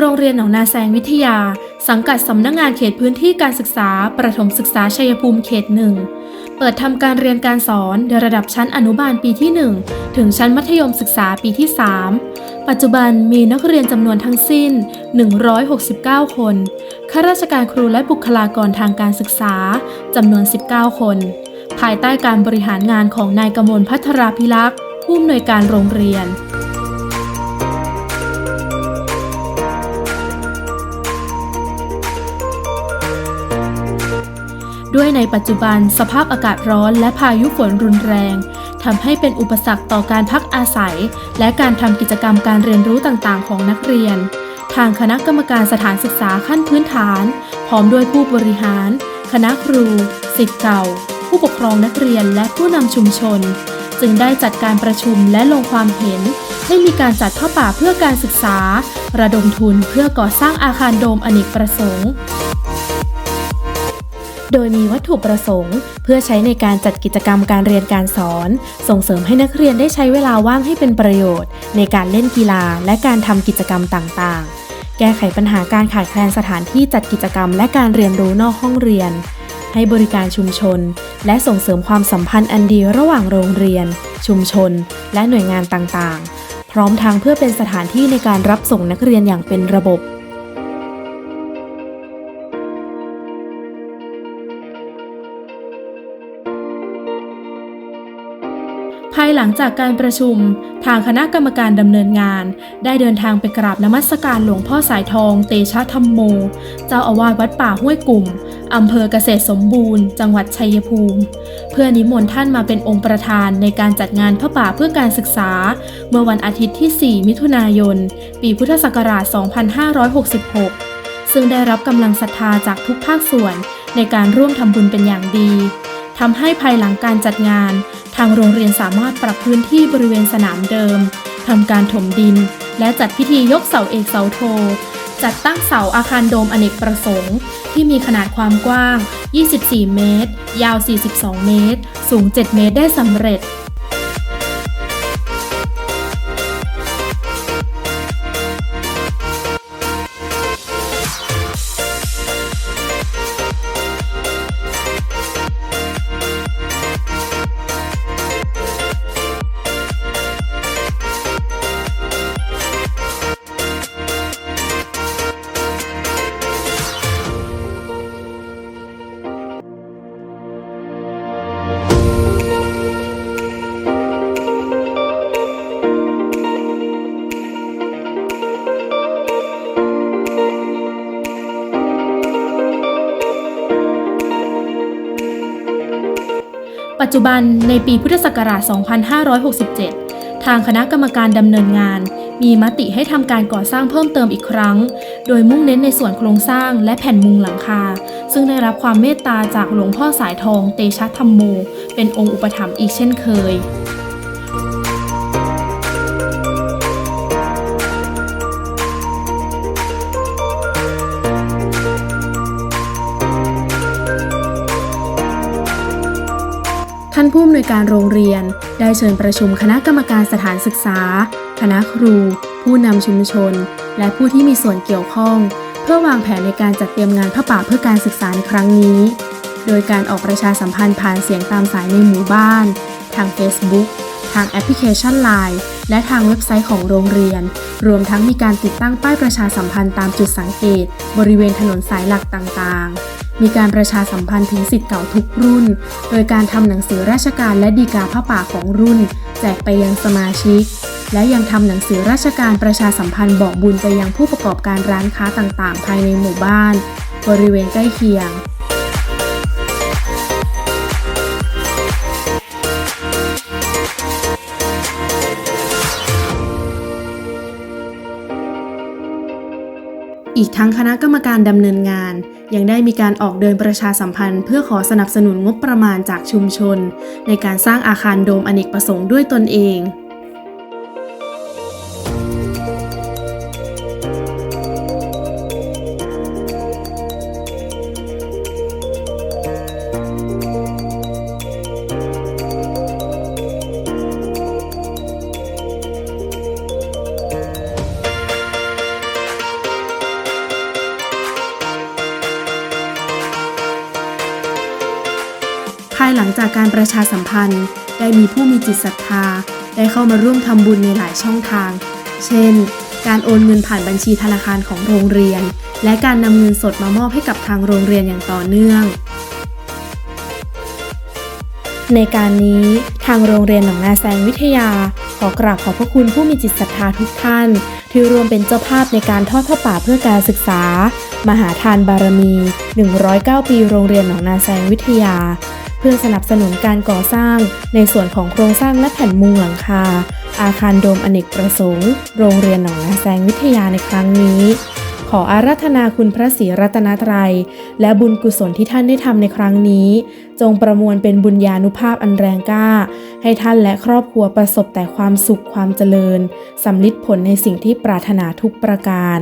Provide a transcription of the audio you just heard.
โรงเรียนหนองนาแซงวิทยา สังกัดสำนักงงานเขตพื้นที่การศึกษา ประถมศึกษาชัยภูมิเขตหนึ่ง เปิดทำการเรียนการสอนในระดับชั้นอนุบาลปีที่ 1 ถึงชั้นมัธยมศึกษาปีที่ 3 ปัจจุบันมีนักเรียนจำนวนทั้งสิ้น 169 คน ข้าราชการครูและบุคลากรทางการศึกษาจำนวน 19 คน ภายใต้การบริหารงานของนายกมลพัทราพิลักษ์ผู้อำนวยการโรงเรียน ด้วยในปัจจุบันสภาพอากาศร้อนและพายุฝนรุนแรงทำให้เป็นอุปสรรคต่อการพักอาศัย และการทำกิจกรรมการเรียนรู้ต่างๆ ของนักเรียน ทางคณะกรรมการสถานศึกษาขั้นพื้นฐาน พร้อมด้วยผู้บริหาร คณะครูศิษย์เก่า ผู้ปกครองนักเรียนและผู้นำชุมชน จึงได้จัดการประชุมและลงความเห็นให้มีการจัดผ้าป่าเพื่อการศึกษา ระดมทุนเพื่อก่อสร้างอาคารโดมอเนกประสงค์ โดยมีวัตถุประสงค์ เพื่อใช้ในการจัดกิจกรรมการเรียนการสอน ส่งเสริมให้นักเรียนได้ใช้เวลาว่างให้เป็นประโยชน์ ในการเล่นกีฬาและการทำกิจกรรมต่างๆ แก้ไขปัญหาการขาดแคลนสถานที่จัดกิจกรรม และการเรียนรู้นอกห้องเรียน ให้บริการชุมชน และส่งเสริมความสัมพันธ์อันดีระหว่างโรงเรียน ชุมชน และหน่วยงานต่างๆ พร้อมทั้งเพื่อเป็นสถานที่ในการรับส่งนักเรียนอย่างเป็นระบบ ภายหลังจากการประชุม ทางคณะกรรมการดำเนินงาน ได้เดินทางไปกราบนมัสการหลวงพ่อสายทอง เตชะธรรมโม เจ้าอาวาสวัดป่าห้วยกลุ่มอำเภอเกษตรสมบูรณ์ จังหวัดชัยภูมิ เพื่อนิมนต์ท่านมาเป็นองค์ประธานในการจัดงานพระป่าเพื่อการศึกษา เมื่อวันอาทิตย์ที่ 4 มิถุนายน ปีพุทธศักราช 2566 ซึ่งได้รับกำลังศรัทธาจากทุกภาคส่วนในการร่วมทำบุญเป็นอย่างดี ทำให้ภายหลังการจัดงาน ทางโรงเรียนสามารถปรับพื้นที่บริเวณสนามเดิมทำการถมดิน และจัดพิธียกเสาเอกเสาโท จัดตั้งเสาอาคารโดมอเนกประสงค์ ที่มีขนาดความกว้าง 24 เมตร ยาว 42 เมตร สูง 7 เมตรได้สำเร็จ ปัจจุบันในปีพุทธศักราช 2567 ทางคณะกรรมการดำเนินงาน มีมติให้ทำการก่อสร้างเพิ่มเติมอีกครั้ง โดยมุ่งเน้นในส่วนโครงสร้างและแผ่นมุงหลังคา ซึ่งได้รับความเมตตาจากหลวงพ่อสายทองเตชะธรรมโม เป็นองค์อุปถัมภ์อีกเช่นเคย ท่านผู้อำนวยการโรงเรียน ได้เชิญประชุมคณะกรรมการสถานศึกษา คณะครู ผู้นำชุมชน และผู้ที่มีส่วนเกี่ยวข้อง เพื่อวางแผนในการจัดเตรียมงานพระป่าเพื่อการศึกษาในครั้งนี้ โดยการออกประชาสัมพันธ์ผ่านเสียงตามสายในหมู่บ้าน ทาง Facebook ทางแอปพลิเคชัน Line และทางเว็บไซต์ของโรงเรียน รวมทั้งมีการติดตั้งป้ายประชาสัมพันธ์ตามจุดสังเกต บริเวณถนนสายหลักต่างๆ มีการประชาสัมพันธ์ถึงสิทธิ์เก่าทุกรุ่น โดยการทำหนังสือราชการและดีกาผ้าป่าของรุ่น แจกไปยังสมาชิก และยังทำหนังสือราชการประชาสัมพันธ์บอกบุญไปยังผู้ประกอบการร้านค้าต่างๆ ภายในหมู่บ้าน บริเวณใกล้เคียง อีกทั้งคณะกรรมการดำเนินงาน ยังได้มีการออกเดินประชาสัมพันธ์ เพื่อขอสนับสนุนงบประมาณจากชุมชน ในการสร้างอาคารโดมอเนกประสงค์ด้วยตนเองายหลังจากการประชาสัมพันธ์ ได้มีผู้มีจิตศรัทธา ได้เข้ามาร่วมทำบุญในหลายช่องทาง เช่น การโอนเงินผ่านบัญชีธนาคารของโรงเรียน และการนำเงินสดมามอบให้กับทางโรงเรียนอย่างต่อเนื่อง ในการนี้ทางโรงเรียนหนองนาแซงวิทยา ขอกราบขอบพระคุณผู้มีจิตศรัทธาทุกท่าน ที่ร่วมเป็นเจ้าภาพในการทอดผ้าป่าเพื่อการศึกษา มหาทานบารมี 109 ปีโรงเรียนหนองนาแซงวิทยา เพื่อสนับสนุนการก่อสร้าง ในส่วนของโครงสร้างและแผ่นมุงหลังคา อาคารโดมอเนกประสงค์ โรงเรียนหนองนาแซงวิทยาในครั้งนี้ ขออาราธนาคุณพระศรีรัตนตรัย และบุญกุศลที่ท่านได้ทำในครั้งนี้ จงประมวลเป็นบุญญาณุภาพอันแรงกล้า ให้ท่านและครอบครัวประสบแต่ความสุขความเจริญสำลิดผลในสิ่งที่ปรารถนาทุกประการ